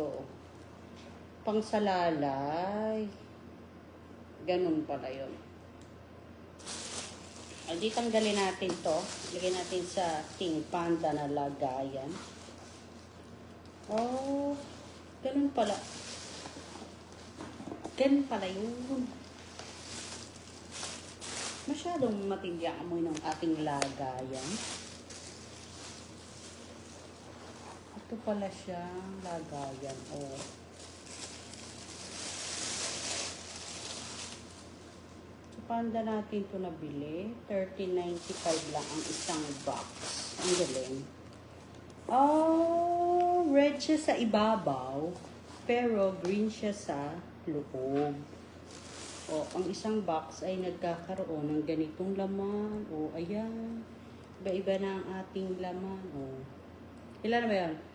to. Pang salalay. Ganun pala yun. Ay, di tanggalin natin to. Lagyan natin sa ting panda na lagayan. Oh, ganun pala. Ganun pala yun. Masyadong matindi ang amoy ng ating lagayan. Ito pala siya, lagayan. Oh. So, panda natin ito nabili. 13.95 lang ang isang box. Ang galing. Oh, red siya sa ibabaw, pero green siya sa loob. O, ang isang box ay nagkakaroon ng ganitong laman. O, ayan. Iba-iba na ang ating laman. O, ilan na ba yan?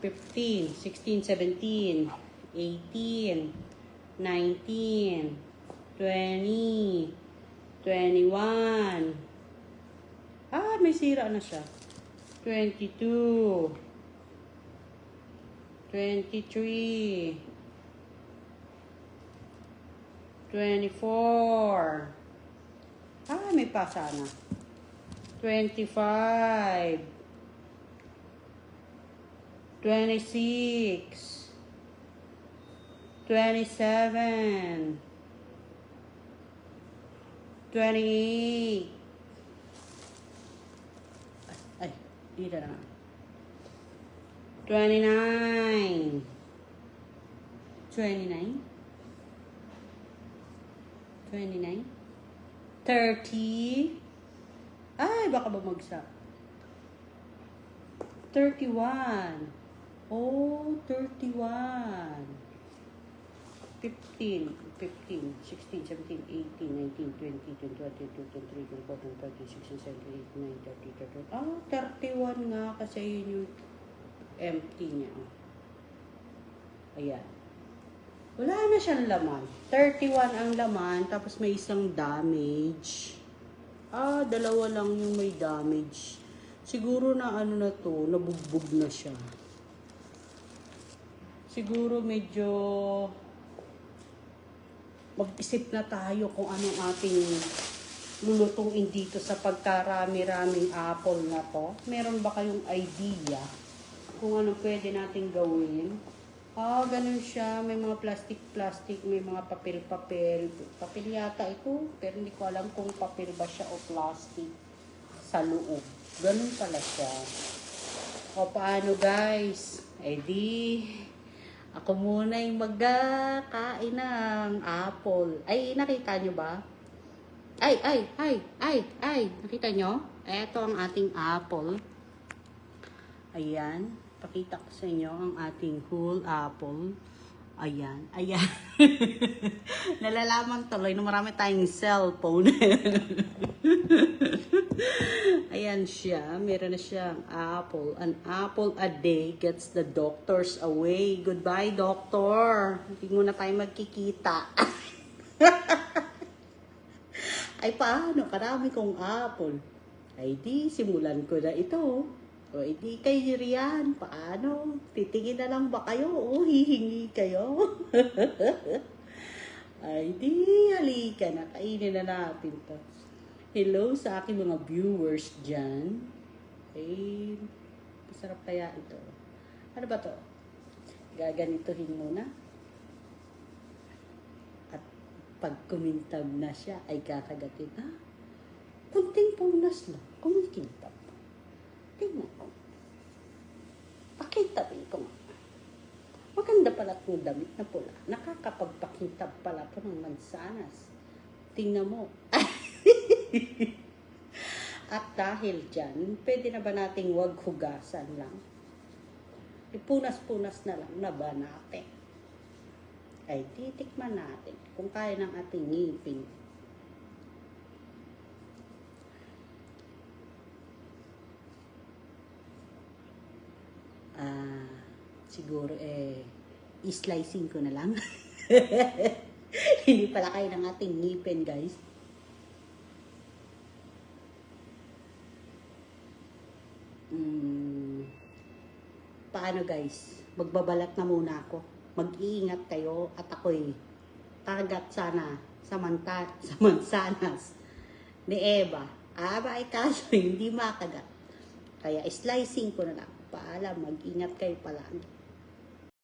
15, 16, 17, 18, 19, 20, 21. Ah, may sira na siya. 22, 23, 24. Ah, may pasa na. 25. 26. 27. 28. Ay, dito na. 29. 29. 29. 30. Ay, baka bumagsak. 31. Oh, 31. 15, 15, 16, 17, 18, 19, 20, 21, 22, 23, 24, 25, 26, 27, 28, 29, 30, 31. Ah, 31 nga kasi yun yung empty niya. Ayan. Wala na siyang laman. 31 ang laman, tapos may isang damage. Ah, dalawa lang yung may damage. Siguro na ano na to, nabugbog na siya. Siguro medyo mag-isip na tayo kung anong ating lulutuin dito sa pagkarami-raming apple na to. Meron ba kayong idea kung ano pwede nating gawin? Ah, ganun siya. May mga plastic-plastic, may mga papel-papel. Papel yata ito, pero hindi ko alam kung papel ba siya o plastic sa loob. Ganun pala siya. O paano guys? Eh di, ako muna yung magkakain ng apple. Ay, nakita nyo ba? Ay, ay, ay, ay, ay. Nakita nyo? Ito ang ating apple. Ayan. Pakita ko sa inyo ang ating whole apple. Ayan. Ayan. Nalalaman tuloy na marami tayong cellphone. Ayan siya. Meron na siyang apple. An apple a day gets the doctors away. Goodbye, doctor. Hindi muna tayo magkikita. Ay, paano? Karami kong apple. Ay, di, simulan ko na ito. O, hindi kayo riyan. Paano? Titingin na lang ba kayo? O, hihingi kayo? Ay, di, halika na. Kainin na natin to. Hello sa aking mga viewers dyan. Ay, masarap kaya ito. Ano ba to? Gaganituhin muna. At pag kumintab na siya, ay kakagatin. Ha? Kunting punas lang. Kumikintab. Tingnan ko. Pakintabin ko nga. Maganda pala itong damit na pula. Nakakapagpakintab pala ito ng mansanas. Tingnan mo. At dahil dyan, pwede na ba nating wag hugasan lang? Ipunas-punas na lang na ba natin? Ay, titikman natin kung kaya ng ating ngipin. Ah, siguro eh, i-slicing ko na lang. Hindi pala kayo ng ating ngipin, guys. Mm, paano ano guys, magbabalat na muna ako. Mag-iingat kayo at ako'y tagat sana sa manta, sa mansanas ni Eva. Aba ay kaso hindi makagat. Kaya slicing ko na lang. Paalam, mag-ingat kayo palagi.